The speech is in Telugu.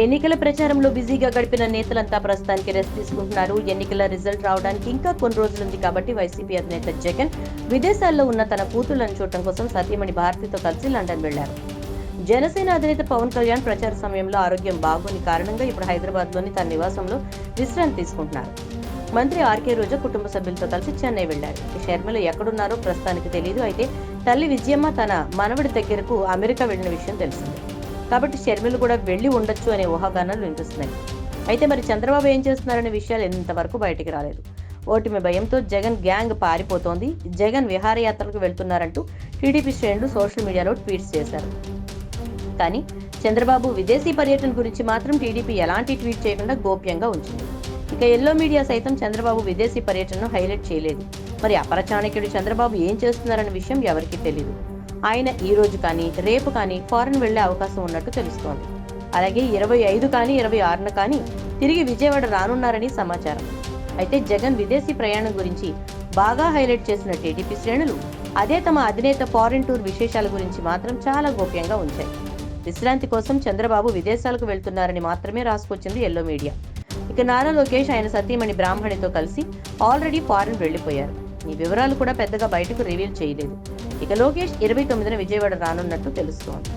ఎన్నికల ప్రచారంలో బిజీగా గడిపిన నేతలంతా ప్రస్తుతానికి రెస్ట్ తీసుకుంటున్నారు. ఎన్నికల రిజల్ట్ రావడానికి ఇంకా కొన్ని రోజులుంది కాబట్టి వైసీపీ అధినేత జగన్ విదేశాల్లో ఉన్న తన కూతుళ్ళను చూడటం కోసం సతీమణి భారతితో కలిసి లండన్ వెళ్ళారు జనసేన అధినేత పవన్ కళ్యాణ్ ప్రచార సమయంలో ఆరోగ్యం బాగోని కారణంగా ఇప్పుడు హైదరాబాద్లోని తన నివాసంలో విశ్రాంతి తీసుకుంటున్నారు. మంత్రి ఆర్కే రోజా కుటుంబ సభ్యులతో కలిసి చెన్నై వెళ్ళారు ఈ షర్మిల ఎక్కడున్నారో ప్రస్తుతానికి తెలియదు అయితే తల్లి విజయమ్మ తన మనవడి దగ్గరకు అమెరికా వెళ్ళిన విషయం తెలిసిందే. కాబట్టి షర్మిలు కూడా వెళ్ళి ఉండొచ్చు అనే ఊహాగానాలు వినిపిస్తున్నాయి. అయితే మరి చంద్రబాబు ఏం చేస్తున్నారనే విషయాలు ఇంతవరకు బయటికి రాలేదు. ఓటమి భయంతో జగన్ గ్యాంగ్ పారిపోతోంది. జగన్ విహారయాత్రలకు వెళ్తున్నారంటూ టీడీపీ శ్రేణులు సోషల్ మీడియాలో ట్వీట్స్ చేశారు. కానీ చంద్రబాబు విదేశీ పర్యటన గురించి మాత్రం టీడీపీ ఎలాంటి ట్వీట్ చేయకుండా గోప్యంగా ఉంచింది. ఇక ఎల్లో మీడియా సైతం చంద్రబాబు విదేశీ పర్యటనను హైలైట్ చేయలేదు. మరి అపర చాణక్యుడు చంద్రబాబు ఏం చేస్తున్నారన్న విషయం ఎవరికీ తెలియదు ఆయన ఈ రోజు కానీ రేపు కానీ ఫారెన్ వెళ్ళే అవకాశం ఉన్నట్టు తెలుస్తోంది. అలాగే ఇరవై ఐదు కానీ ఇరవై ఆరున కానీ తిరిగి విజయవాడ రానున్నారని సమాచారం. అయితే జగన్ విదేశీ ప్రయాణం గురించి బాగా హైలైట్ చేసిన టీడీపీ శ్రేణులు అదే తమ అధినేత ఫారిన్ టూర్ విశేషాల గురించి మాత్రం చాలా గోప్యంగా ఉంచాయి. విశ్రాంతి కోసం చంద్రబాబు విదేశాలకు వెళ్తున్నారని మాత్రమే రాసుకొచ్చింది ఎల్లో మీడియా. ఇక నారా లోకేష్ ఆయన సతీమణి బ్రాహ్మణితో కలిసి ఆల్రెడీ ఫారెన్ వెళ్ళిపోయారు ఈ వివరాలు కూడా పెద్దగా బయటకు రివీల్ చేయలేదు. ఇక లోకేష్ ఇరవై తొమ్మిదిన విజయవాడ రానున్నట్టు తెలుస్తోంది.